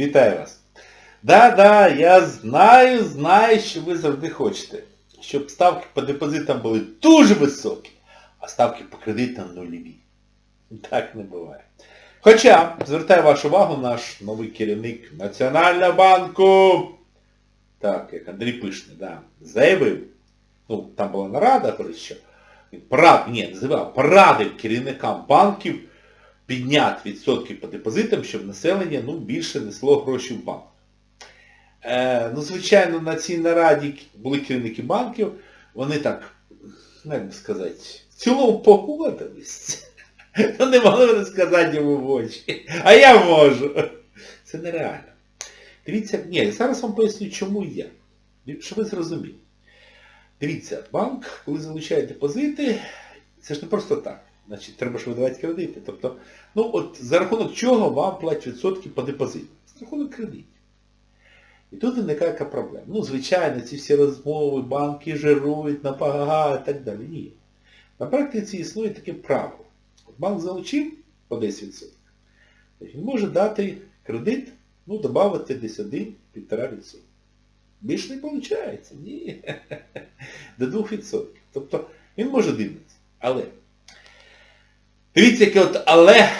Вітаю вас. Да-да, я знаю, знаю, що ви завжди хочете. Щоб ставки по депозитам були дуже високі, а ставки по кредитам нульові. Так не буває. Хоча, звертаю вашу увагу, наш новий керівник Національного банку, так, як Андрій Пишний, да, заявив, ну, там була нарада, що він ні, називав, порадив керівникам банків підняти відсотки по депозитам, щоб населення ну, більше несло гроші в банк. Е, ну, звичайно, на цій нараді були керівники банків, вони так, ну, як би сказати, в цілому погодились. Не могли не сказати йому в очі. А я можу. Це нереально. Дивіться, ні, зараз вам поясню, чому я. Щоб ви зрозуміли. Дивіться, банк, коли залучає депозити, це ж не просто так. Значить, треба ж видавати кредити. Тобто, ну от за рахунок чого вам платять відсотки по депозиту? За рахунок кредитів. І тут виникає яка проблема. Ну, звичайно, ці всі розмови, банки жирують, напага і так далі. Ні. На практиці існує таке правило. От банк залучив по 10%. Він може дати кредит, ну, додати десь 1-1,5%. Більше не виходить. Ні. До 2%. Тобто він може дивитися. Але. Дивіться, яке от але,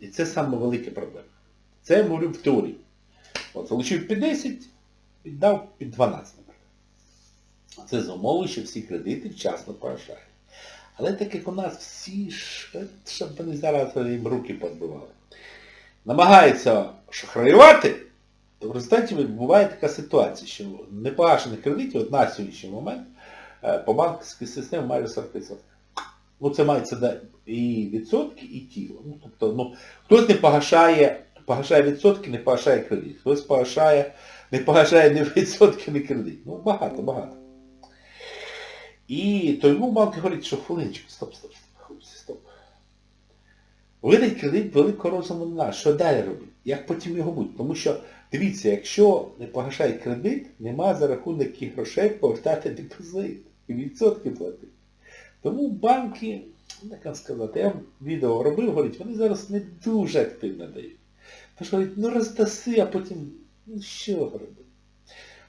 і це саме велика проблема. Це я говорю в теорії. От залучив під 10, віддав під 12, наприклад. Це за умови, що всі кредити вчасно погашають. Але так як у нас всі, щоб вони зараз їм руки позбивали, намагаються шахраювати, то в результаті буває така ситуація, що непогашених кредитів от на сьогоднішній момент е, по банківській системі майже 40%. Ну це мається і відсотки, і тіло. Ну, тобто, ну, хтось не погашає, погашає відсотки, не погашає кредит. Хтось погашає, не погашає ні відсотки, ні кредит. Ну багато, багато. І тому банк говорить, що хвилиночку, стоп, стоп, стоп, стоп. Видать кредит великого розуму не наш. Що далі робити? Як потім його бути? Тому що, дивіться, якщо не погашає кредит, нема за рахунок яких грошей повертати депозит. І відсотки платити. Тому банки, як вам сказати, я відео робив, говорить, вони зараз не дуже активно дають. Тож говорить, ну роздаси, а потім, ну що робити?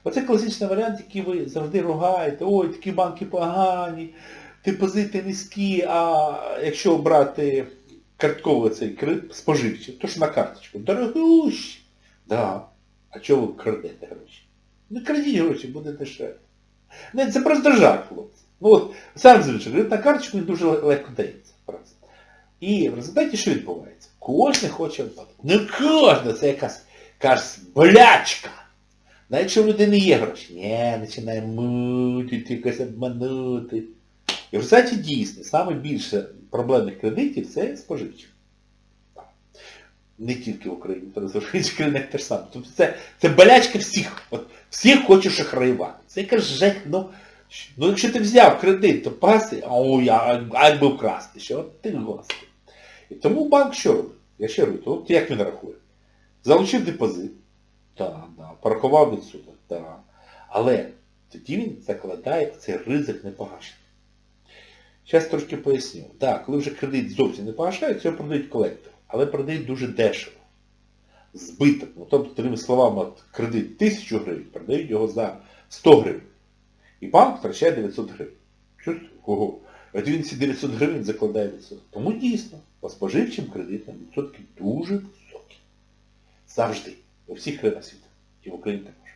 Оце класичний варіант, який ви завжди ругаєте, ой, такі банки погані, депозити низькі, а якщо брати картковий цей кредит споживчий, то ж на карточку, дорогущі. Да. А чого ви крадете гроші? Не крадіть гроші, буде дешевше. Це просто жарт, хлопці. Ну сам звичай, кредит на карточку дуже легко дається. І в результаті що відбувається? Кожен хоче відплатити. Не кожен, це якась, якась болячка. Навіть якщо в людини є гроші. Ні, починає мутити, якось обманути. І в результаті дійсно, саме більше проблемних кредитів це споживчі. Не тільки в Україні, то в інших країнах теж саме. Тобто це, це болячка всіх. От, всіх хочеш шахраювати. Це якась жех, ну, ну якщо ти взяв кредит, то паси, а ой, а, а якби вкрасти, що от ти господи. І тому банк що робить? Я ще говорю, от як він рахує? Залучив депозит, так, да, порахував відсоток, так. Але тоді він закладає цей ризик непогашення. Зараз трошки поясню. Так, коли вже кредит зовсім не погашають, його продають колектор. Але продають дуже дешево. Збиток. Ну, тобто, такими словами, кредит 1000 гривень, продають його за 100 гривень. І банк втрачає 900 гривень. Що Ого. От він ці 900 гривень закладає відсоток. Тому дійсно, по споживчим кредитам відсотки дуже високі. Завжди. У всіх країнах світу. І в Україні також.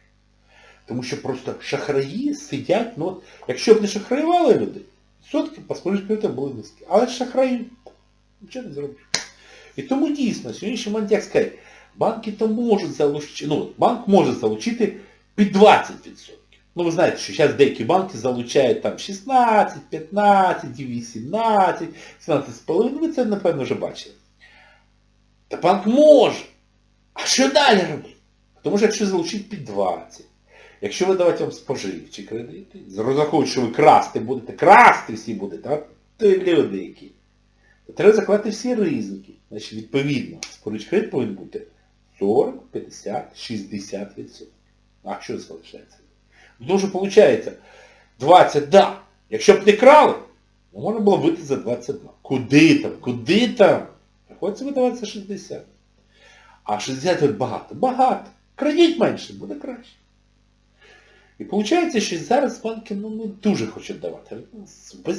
Тому що просто шахраї сидять, ну от, якщо б не шахраювали люди, відсотки по споживчим кредитам були низькі. Але шахраї нічого не зробиш. І тому дійсно, сьогоднішній момент, як сказати, банки то можуть залучити, ну, банк може залучити під 20%. Ну, ви знаєте, що зараз деякі банки залучають там 16, 15, 18, 17,5, ви це, напевно, вже бачили. Та банк може. А що далі робити? Тому що якщо залучити під 20, якщо видавати вам споживчі кредити, розраховують, що ви красти будете, красти всі будете, а то люди які. То треба закладати всі ризики. Значить, відповідно, споживчий кредит повинен бути 40, 50, 60%. А що залишається? Тому що виходить, 20, да. Якщо б не крали, ну, можна було вийти за 22. Куди там? Куди там? Приходиться видавати за 60. А 60 от багато. Багато. Крадіть менше, буде краще. І виходить, що зараз банки ну, не дуже хочуть давати.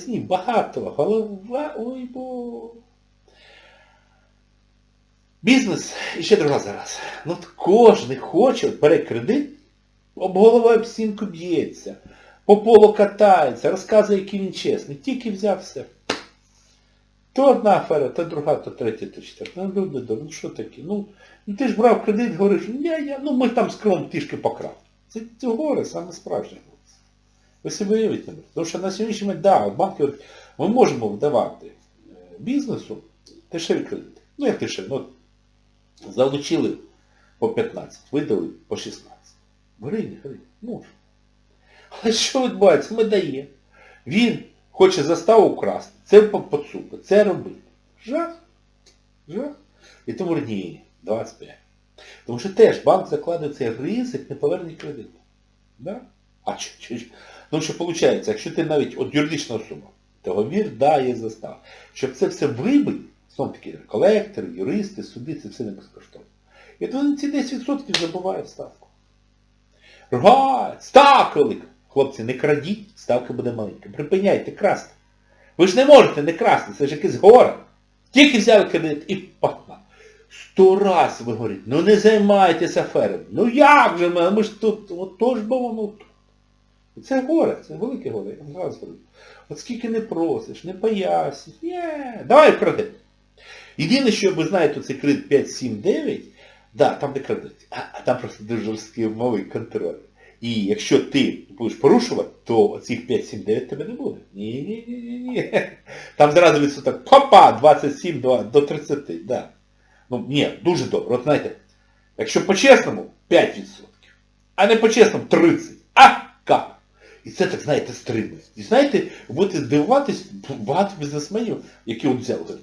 Них багато, голова, ой бо. Бізнес, і ще друга зараз. Ну кожен хоче, бере кредит, об голову об стінку б'ється, по полу катається, розказує, який він чесний. Тільки взяв все. То одна афера, то друга, то третя, то четверта. Ну, люди, ну що таке? Ну, ну ти ж брав кредит, говориш, я, я, ну ми там з крилом трішки покрав. Це, це горе, саме справжнє. Ви не можете. Тому що на сьогоднішній момент, да, банки, говорять, ми можемо вдавати е, бізнесу дешеві кредити. Ну як дешеві, ну, залучили по 15, видали по 16. Гривні, гривні, може. Але що відбувається? Ми даємо. Він хоче заставу вкрасти, це поцупити, це робити. Жах. Жах. І тому ні, 25. Тому що теж банк закладає цей ризик неповернення кредиту. Да? А що, що, що? Ну що виходить, якщо ти навіть от юридична особа, договір дає застав. Щоб це все вибити, знову таки, колектори, юристи, суди, це все не безкоштовно. І от вони ці 10% забувають ставку. Ругають, ставка. Хлопці, не крадіть, ставка буде маленька. Припиняйте красти. Ви ж не можете не красти, це ж якесь горе. Тільки взяли кредит і пахна. Сто раз ви говорите, ну не займайтеся аферами. Ну як же ми, ми ж тут, от то ж бо воно тут. І Це горе, це велике горе, я вам зараз говорю. От скільки не просиш, не пояснюєш, ні, давай в кредит. Єдине, що ви знаєте, цей кредит 5, 7, 9, да, там де кредит, а, там просто дуже жорсткий умови контроль. І якщо ти будеш порушувати, то цих 5, 7, 9 тебе не буде. Ні, ні, ні, ні, ні. Там зразу відсоток, папа, 27 до, до 30, да. Ну, ні, дуже добре. От знаєте, якщо по-чесному, 5%, а не по-чесному 30%. А, як? І це так, знаєте, стримує. І знаєте, будете здивуватись, багато бізнесменів, які от взяли.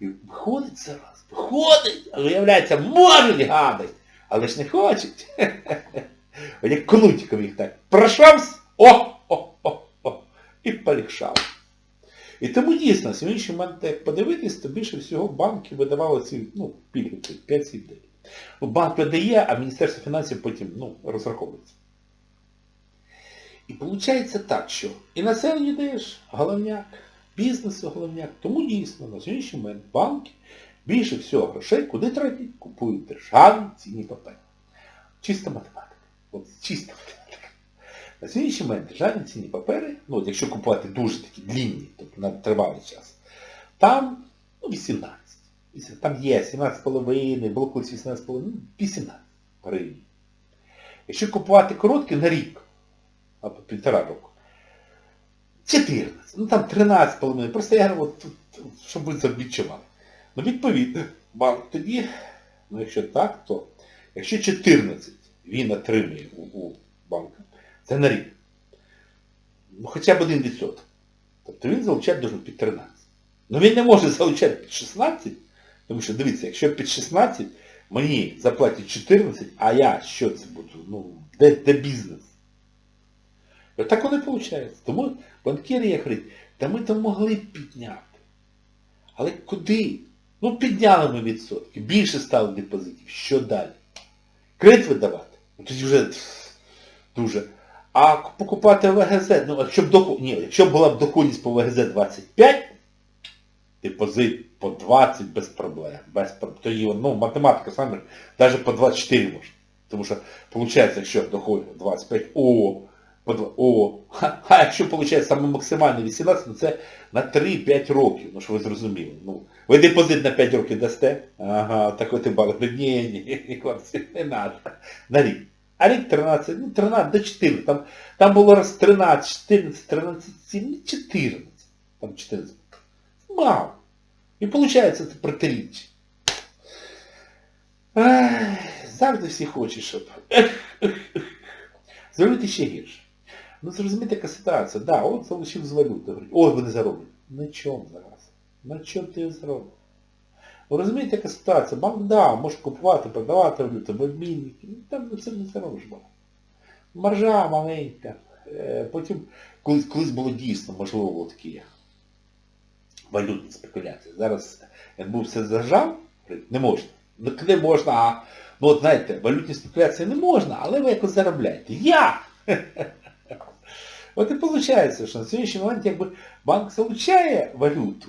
І виходить це раз, виходить, а виявляється, можуть гадать, але ж не хочуть. Як кнутиком їх так. Прошавсь, о, о, о, о, і полегшав. І тому дійсно, сьогоднішній момент, як подивитись, то більше всього банки видавали ці, ну, пільги, 5 7 9 Ну, банк видає, а Міністерство фінансів потім, ну, розраховується. І виходить так, що і населенню даєш головняк, бізнесу головняк. Тому дійсно на сьогоднішній момент банки більше всього грошей куди тратять? Купують державні цінні папери. Чиста математика. От чиста математика. На сьогоднішній момент державні цінні папери, ну от якщо купувати дуже такі длінні, тобто на тривалий час, там ну, 18. Там є 17,5, було колись 18,5, ну, 18 гривень. Якщо купувати короткі на рік, або півтора року, 14, ну там 13,5. Просто я от, от, щоб ви це відчували. Ну відповідно, банк тоді, ну якщо так, то якщо 14 він отримує у, у банка, це на рік. Ну хоча б 1%. Тобто він залучати должен під 13. Ну він не може залучати під 16, тому що дивіться, якщо під 16 мені заплатять 14, а я що це буду? Ну, де, де бізнес? І так воно і виходить. Тому банкіри як говорять, та ми то могли б підняти. Але куди? Ну підняли ми відсотки, більше стало депозитів. Що далі? Кредит видавати? Ну тоді вже дуже. А покупати ВГЗ, ну якщо б доход... Ні, якщо б була б доходність по ВГЗ 25, депозит по 20 без проблем. Без. Тоді, ну, математика саме, навіть по 24 можна. Тому що, виходить, якщо доходить 25, о, по 2, о, а якщо виходить саме максимальне 18, то це на 3-5 років, ну що ви зрозуміли. Ну, ви депозит на 5 років дасте? Ага, так от і бали. Ні, ні, ні, хлопці, не треба. На рік. А рік 13, ну 13 до 14. Там, там було раз 13, 14, 13, 7, 14. Там 14. Мало. І виходить це протиріччя. Завжди всі хочуть, щоб. Зробити ще гірше. Ну зрозумієте, яка ситуація. Да, от залучив з валюти. Ой, вони зароблять. На чому зараз? На чому ти заробиш? Ви розумієте, яка ситуація? Банк, да, може купувати, продавати валюту, в обмінники. Ну, там на це не заробиш банк. Маржа маленька. Е, Потім, колись, колись було дійсно, можливо, було такі валютні спекуляції. Зараз НБУ все зажав, не можна. Ну, не можна, а, ну от знаєте, валютні спекуляції не можна, але ви якось заробляєте. Я! От і виходить, що на сьогоднішній момент якби банк залучає валюту,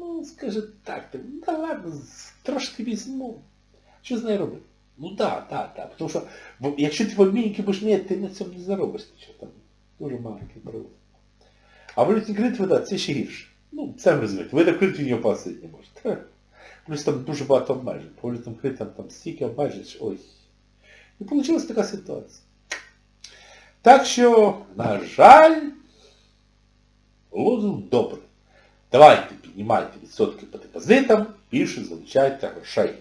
ну, скаже так, так, ну, да ладно, з- трошки візьму. Що з нею робити? Ну так, так, так. Тому що в- якщо ти в обмінники будеш міряти, ти на цьому не заробиш нічого. Там дуже маленький провод. А валютні кредит видати, це ще гірше. Ну, це розумієте. Ви на кредит в нього пасити не можете. Плюс там дуже багато обмежень. По валютним кредитам там стільки обмежень, що ой. І вийшла така ситуація. Так що, на жаль, лозунг добрий. Давайте піднімайте відсотки по депозитам, більше залучайте грошей.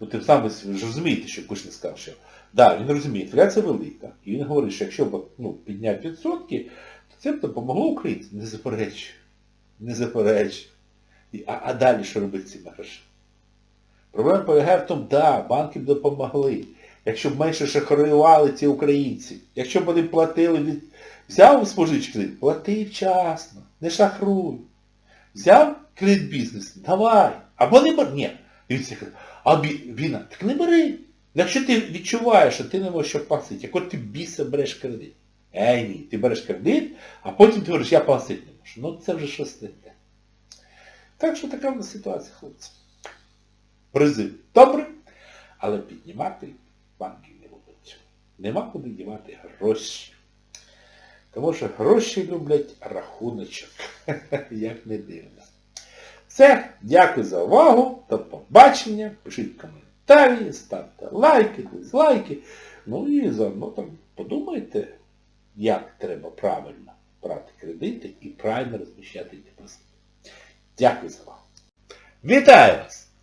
Ну, тим самим ви ж розумієте, що Кушнір сказав, що да, він розуміє, інфляція велика. І він говорить, що якщо ну, підняти відсотки, то це б допомогло українцям. Не заперечую. Не заперечую. А, а далі що робити з цими грошима? Проблема полягає в тому, да, банки б допомогли. Якщо б менше шахраювали ці українці, якщо б вони платили від... Взяв споживчий кредит, плати вчасно, не шахруй. Взяв кредит бізнес, давай. Або не бери. Ні. Дивіться, а війна, так не бери. Якщо ти відчуваєш, що ти не можеш пасити, як от ти біса береш кредит. Ей ні, ти береш кредит, а потім ти говориш, я пасити не можу. Ну це вже щось. Так що така в нас ситуація, хлопці. Призив добре, але піднімати банки не будуть. Нема куди дівати гроші. Тому що гроші люблять рахуночок. Як не дивно. Все, дякую за увагу, до побачення, пишіть коментарі, ставте лайки, дизлайки. Ну і заодно там подумайте, як треба правильно брати кредити і правильно розміщати депозит. Дякую за увагу. Вітаю вас!